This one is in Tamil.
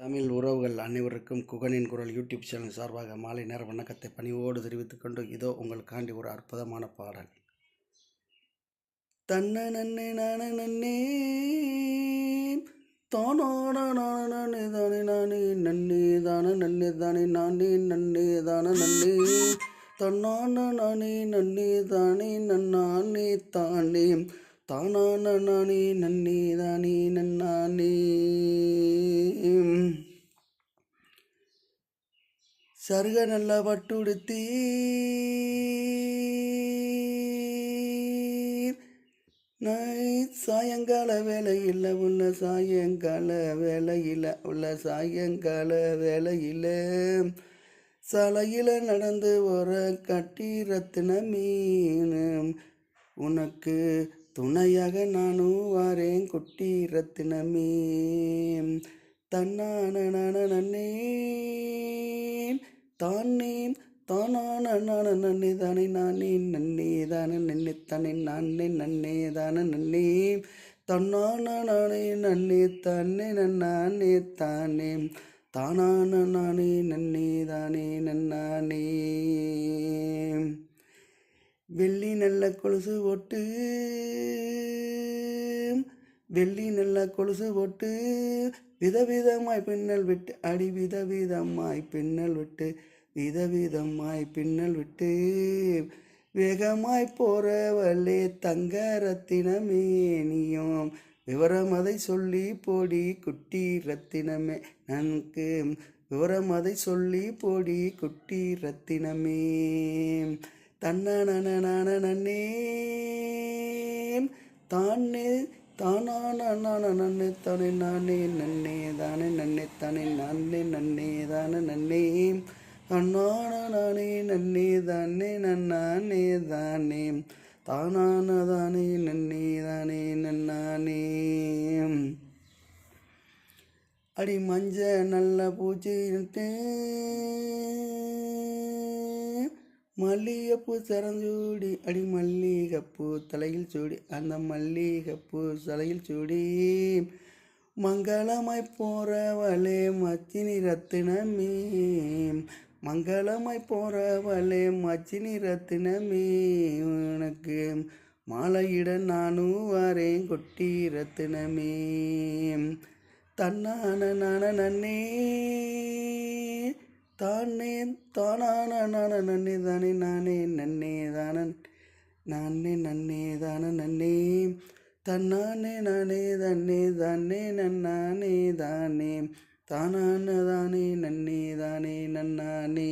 தமிழ் உறவுகள் அனைவருக்கும் குகனின் குரல் யூடியூப் சேனல் சார்பாக மாலை நேர வணக்கத்தை பணிவோடு தெரிவித்துக்கொண்டு இதோ உங்களுக்காண்டி ஒரு அற்புதமான பாடல். தன்ன நன்னே நான நன்னே தானான நானே தானே நானே நன்னே தான நன்னே தானே நானே நன்னே தான நன்னே தன்னான நானே நன்னே தானே நன்னானே தானே தானான நானே நன்னே தானே நன்னானே. சருக நல்லா பட்டுடுத்தி சாயங்கால வேலையில் உள்ள சாயங்கால வேலையில் உள்ள சாயங்கால வேலையில் சலையில் நடந்து வர கட்டி ரத்தின மீன் உனக்கு துணையாக நானும் வாரேன் குட்டி மீன். தன்னான நன்னே தானே தானான நான நன்னே தானே நானே நன்னே தானே நன்னே தானே நானே நன்னே தானே நன்னே. தன்னான நானே நன்னே தானே நன்னானே தானே. தானான நானே நன்னே தானே நன்னானே. வெள்ளி நல்ல கொலுசு ஒட்டு வெள்ளி நல்ல கொலுசு போட்டு விதவிதமாய் பின்னல் விட்டு அடி விதவிதமாய் பின்னல் விட்டு. விதவிதமாய் பின்னல் விட்டு வேகமாய் போறவளே தங்க ரத்தினமே நீயும். விவரம் அதை சொல்லி போடி குட்டி ரத்தினமே நன்கு. விவரம் அதை சொல்லி போடி குட்டி ரத்தினமே. தன்னே தானே தானா நன்னே தானே நானே நன்னே தானே நன்னே தானே நானே நன்னே தானே நன்னே. அண்ணான நானே நன்னே தானே நன்னானே தானே. தானான தானே நன்னே தானே நன்னானே. அடி மஞ்ச நல்ல பூச்சி மல்லிகைப்பூ சரஞ்சூடி அடி மல்லிகைப்பூ தலையில் சூடி அந்த மல்லிகைப்பூ தலையில் சூடி. மங்களமாய் போகிறவளே மத்தினி ரத்தினமே மங்களமாய் போறவளே மச்சினி ரத்தினமே உனக்கு. மாலையிட நானும் வரேன் கொட்டி ரத்தினமே தன்னான நான நன்னே தானே தானான நான நன்னே தானே நானே நன்னே தான நானே நன்னே தான நன்னே. தன்னானே நானே தன்னே தானே நன்னானே தானே. தானான தானே நன்னே தானே நன்னானே.